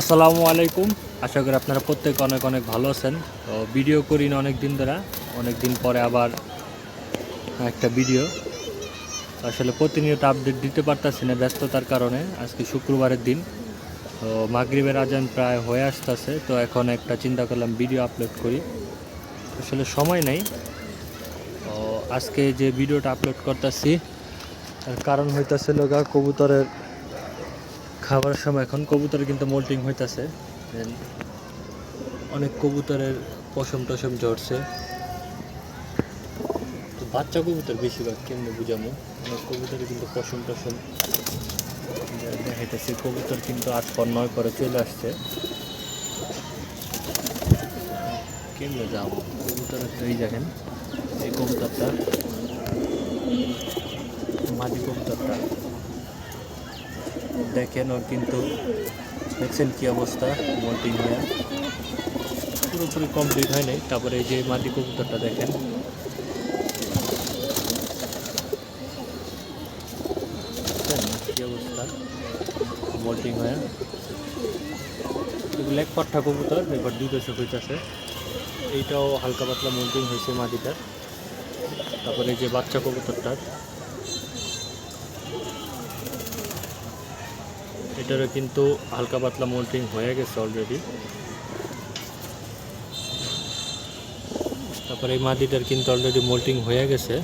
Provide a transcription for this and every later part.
আসসালামু আলাইকুম। আশা করি আপনারা প্রত্যেক অনেক অনেক ভালো আছেন। তো ভিডিও করি না অনেক দিন ধরে। অনেক দিন পরে আবার একটা ভিডিও। আসলে প্রতিনিয়ত আপডেট দিতে পারতাছি না ব্যস্ততার কারণে। আজকে শুক্রবারের দিন। তো মাগরিবের আজান প্রায় হয়ে আসতেছে। তো এখন একটা চিন্তা করলাম ভিডিও আপলোড করি। আসলে সময় নেই। তো আজকে যে ভিডিওটা আপলোড করতেছি, তার কারণ হইতেছে লগা কবুতরের খাবারের সময় এখন কবুতর কিন্তু মোল্টিং হইতাছে। অনেক কবুতরের পশম টসম ঝরছে। তো বাচ্চা কবুতর বেশিরভাগ কেমনে বুঝামো? অনেক কবুতরে কিন্তু পশম টসম দেখাইতেছে। কবুতর কিন্তু আট পর নয় পরে চলে আসছে। কেমনে যাব? কবুতরের তো এই দেখেন, এই কবুতরটা মাদি কবুতরটা। দেখেন ওর কিন্তু দেখছেন কি অবস্থা মোল্টিং হয়ে। পুরোপুরি কমপ্লিট হয় নাই তারপরে এই যে মাটি কবুতরটা দেখেন। কি অবস্থা মোল্টিং হয়ে। পাঠা কবুতর, এবার দুই দশক হইতেছে এইটাও হালকা পাতলা মোল্টিং হয়েছে মাটিটার। তারপরে যে বাচ্চা কবুতরটার। এটারও কিন্তু হালকা পাতলা মোল্টিং হয়ে গেছে অলরেডি তারপরে এই মাটিটার কিন্তু অলরেডি মোল্টিং হয়ে গেছে।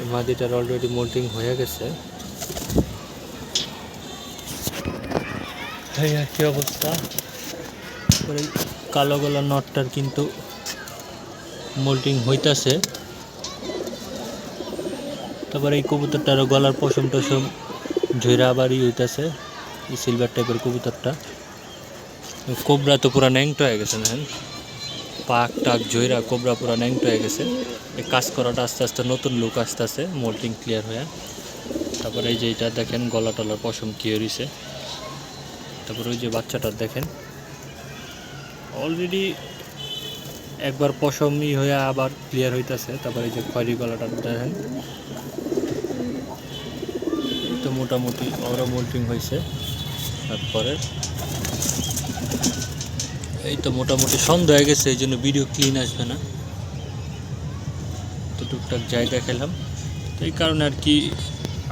এই মাটিটার অলরেডি মোল্টিং হয়ে গেছে। কি অবস্থা? কালো গলা নটটার কিন্তু মোল্টিং হইতাছে। তারপরে এই কবুতরটারও গলার পশম টসম ঝইরা আবার ই হইতাছে, এই সিলভার টাইপের কবুতরটা। কোবরা তো পুরা ন্যাংটো হয়ে গেছে না পাক টাক জয়রা কোবরা পুরা ন্যাংটো হয়ে গেছে। এই কাজ করাটা আস্তে আস্তে নতুন লুক আসতে আসতে মোল্টিং ক্লিয়ার হয়ে। তারপরে এই যে এটা দেখেন, গলা টলার পশম কি হয়েছে তারপরে ওই যে বাচ্চাটা দেখেন। অলরেডি একবার পশম ই হয়ে আবার ক্লিয়ার হইতাছে। তারপরে এই যে খয়রি গলাটা দেখেন। মোটামুটি ওরা মোল্টিং হয়েছে তারপরে। এই তো মোটামুটি সন্ধ্যা হয়ে গেছে, এই জন্য ভিডিও ক্লিন আসবে না। তো টুকটাক যাই দেখালাম তো এই কারণে আর কি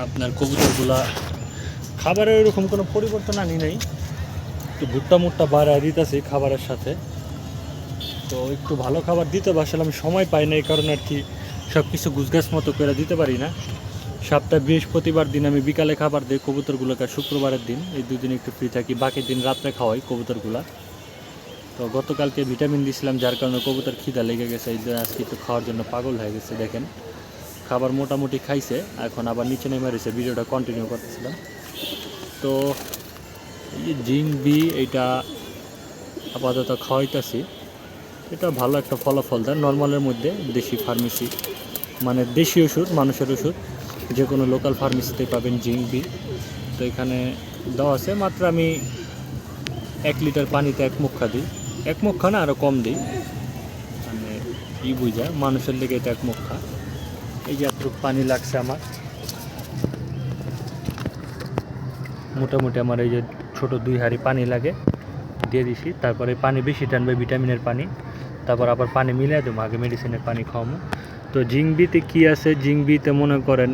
আপনার কবুতরগুলা খাবারের এরকম কোনো পরিবর্তন আনি নাই। একটু ভুট্টা মুট্টা বাড়ায় দিতেছি খাবারের সাথে। তো একটু ভালো খাবার দিতে আসলে আমি সময় পাই না, এই কারণে আর কি সব কিছু গুছগাছ মতো করে দিতে পারি না। সপ্তাহে বৃহস্পতিবার দিন আমি বিকালে খাবার দিই কবুতরগুলোকে, শুক্রবারের দিন। এই দুদিন একটু ফ্রি থাকি, বাকি দিন রাত্রে খাওয়াই কবুতরগুলা। তো গতকালকে ভিটামিন দিয়েছিলাম যার কারণে কবুতর খিদা লেগে গেছে, এই আজকে একটু খাওয়ার জন্য পাগল হয়ে গেছে, দেখেন। খাবার মোটামুটি খাইছে, এখন আবার নিচে নেমে রয়েছে, ভিডিওটা কন্টিনিউ করতেছিলাম। তো জিঙ্ক বি, এইটা আপাতত খাওয়াইতেছি। এটা ভালো একটা ফলাফল দেয়, নর্মালের মধ্যে দেশি ফার্মেসি মানে দেশি ওষুধ, মানুষের ওষুধ। যে কোনো লোকাল ফার্মেসিতে পাবেন জিঙ্ক বি তো এখানে দেওয়া আছে। মাত্র আমি এক লিটার পানিতে এক মুখা দিই। এক মুখা না আরও কম দিই। মানে ই বুঝা, মানুষের লেগে এটা এক মুখা। এই যে এতটুকু পানি লাগছে আমার। মোটামুটি আমার এই যে ছোট দুই হাড়ি পানি লাগে, দিয়ে দিছি। তারপরে পানি বেশি টানবে, ভিটামিনের পানি। তারপর আবার পানি মিলিয়ে দেবো, আগে মেডিসিনের পানি খাওয়াবো। তো জিংবিতে কী আছে? জিংবিতে মনে করেন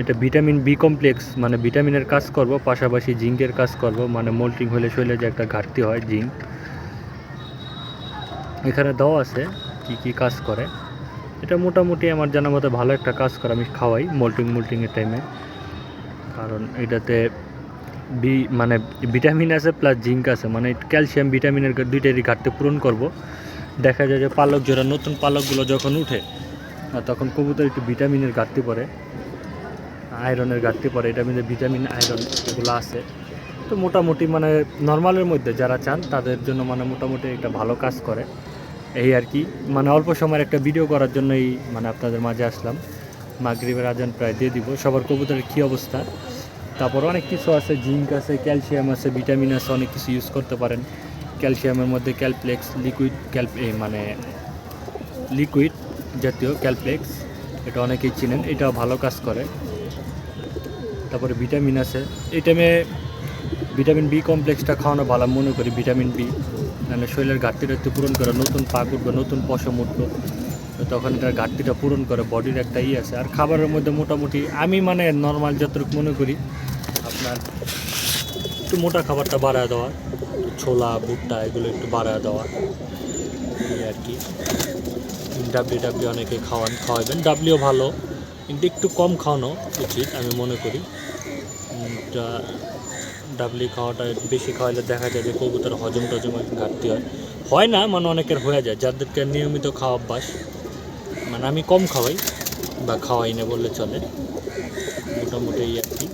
এটা ভিটামিন বি কমপ্লেক্স মানে ভিটামিনের কাজ করব, পাশাপাশি জিঙ্কের কাজ করব মানে মোল্টিং হলে শরীরে যে একটা ঘাটতি হয় জিঙ্ক। এখানে দাও আছে কি কি কাজ করে। এটা মোটামুটি আমার জানা মতো ভালো একটা কাজ করে, আমি খাওয়াই মোল্টিং মোল্টিংয়ের টাইমে কারণ এটাতে বি মানে ভিটামিন আছে প্লাস জিঙ্ক আছে মানে ক্যালসিয়াম ভিটামিনের দুইটারই ঘাটতি পূরণ করব। দেখা যায় যে পালক জোড়া নতুন পালকগুলো যখন উঠে তখন কবুতর একটু ভিটামিনের ঘাটতি পড়ে। আয়রনের ঘাটতি পড়ে, এটা মধ্যে ভিটামিন, আয়রন এগুলো আছে। তো মোটামুটি মানে নর্মালের মধ্যে যারা চান, তাদের জন্য মানে মোটামুটি একটা ভালো কাজ করে। এই আর কি। মানে অল্প সময়ের একটা ভিডিও করার জন্যই মানে আপনাদের মাঝে আসলাম। মাগরিবের আজান প্রায় দিয়ে দিব। সবার কবুতরের কী অবস্থা? তারপর অনেক কিছু আছে, জিঙ্ক আছে, ক্যালসিয়াম আছে, ভিটামিন আছে, অনেক কিছু ইউজ করতে পারেন। ক্যালসিয়ামের মধ্যে ক্যালপ্লেক্স লিকুইড ক্যালপ মানে লিকুইড জাতীয় ক্যালপ্লেক্স, এটা অনেকেই চিনেন। এটাও ভালো কাজ করে। তারপরে ভিটামিন আছে। এই টাইমে ভিটামিন বি কমপ্লেক্সটা খাওয়ানো ভালো মনে করি ভিটামিন বি মানে শরীরের ঘাটতিটা একটু পূরণ করে, নতুন পাক উঠবে নতুন পশম উঠবে। তখন এটার ঘাটতিটা পূরণ করে বডির একটা ই আছে। আর খাবারের মধ্যে মোটামুটি আমি মানে নর্মাল যতটুকু মনে করি, আপনার একটু মোটা খাবারটা বাড়ায় দেওয়া। ছোলা, ভুট্টা, এগুলো একটু বাড়ায় দেওয়া। এই আর কি। ডাবলি ডাবলি অনেকে খাওয়ান খাওয়াবেন ডাবলিও ভালো। কিন্তু একটু কম খাওয়ানো উচিত, আমি মনে করি। ডাবলি খাওয়াটা বেশি খাওয়ালে দেখা যায় যে কবুতর হজম টজম ঘাটতি হয়। হয় না মানে অনেকের হয়ে যায়, যাদেরকে নিয়মিত খাওয়া অভ্যাস। মানে আমি কম খাওয়াই বা খাওয়াই না বললে চলে। মোটামুটি এই আর কি।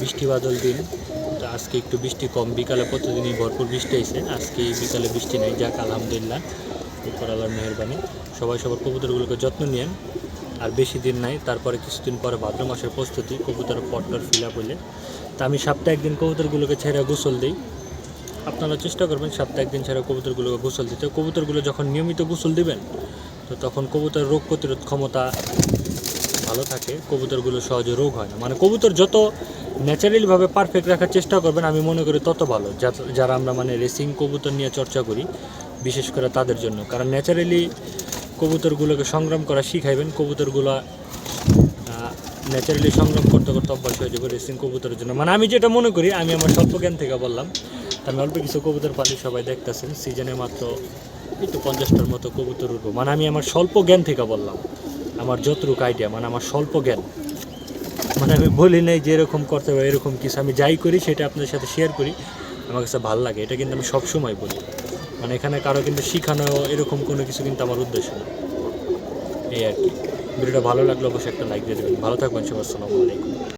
বৃষ্টি বাদল দিন আজকে একটু বৃষ্টি কম, বিকালে প্রতিদিনই ভরপুর বৃষ্টি হয়েছে আজকে বিকালে বৃষ্টি নেই, যাক আলহামদুলিল্লাহ উপর আল্লাহর মেহরবানি। সবাই সবার কবুতরগুলোকে যত্ন নিয়েন। আর বেশি দিন নাই। তারপরে কিছুদিন পরে ভাদ্র মাসের প্রস্তুতি, কবুতর পট্টর ফিল হইলে। তা আমি সপ্তাহে একদিন কবুতরগুলোকে ছেড়ে গোসল দিই। আপনারা চেষ্টা করবেন সপ্তাহে একদিন ছাড়া কবুতরগুলোকে গোসল দিতে। কবুতরগুলো যখন নিয়মিত গোসল দিবেন, তো তখন কবুতর রোগ প্রতিরোধ ক্ষমতা ভালো থাকে। কবুতরগুলো সহজে রোগ হয় না। মানে কবুতর যত ন্যাচারালিভাবে পারফেক্ট রাখার চেষ্টা করবেন, আমি মনে করি তত ভালো। যারা আমরা মানে রেসিং কবুতর নিয়ে চর্চা করি, বিশেষ করে তাদের জন্য। কারণ ন্যাচারালি কবুতরগুলোকে সংগ্রাম করা শিখাইবেন। কবুতরগুলো ন্যাচারালি সংগ্রাম করতে করতে অভ্যাস হয়ে যাবে রেসিং কবুতরের জন্য। মানে আমি যেটা মনে করি, আমি আমার স্বল্প জ্ঞান থেকে বললাম, আমি অল্প কিছু কবুতর পালি সবাই দেখতেছেন সিজনে মাত্র তো পঞ্চাশটার মতো কবুতর উঠবো। মানে আমি আমার স্বল্প জ্ঞান থেকে বললাম, আমার যতটুকু আইডিয়া মানে আমার স্বল্প জ্ঞান মানে আমি বলি নাই যে এরকম করতে হবে, এরকম কিছু, আমি যাই করি, সেটা আপনাদের সাথে শেয়ার করি, আমার কাছে ভালো লাগে, এটা কিন্তু আমি সবসময় বলি। মানে এখানে কারও কিন্তু শিখানো, এরকম কোনো কিছু কিন্তু আমার উদ্দেশ্য না। এই আর কি। ভিডিওটা ভালো লাগলে অবশ্যই একটা লাইক দিয়ে দেবেন। ভালো থাকবেন সবার আসসালামু আলাইকুম।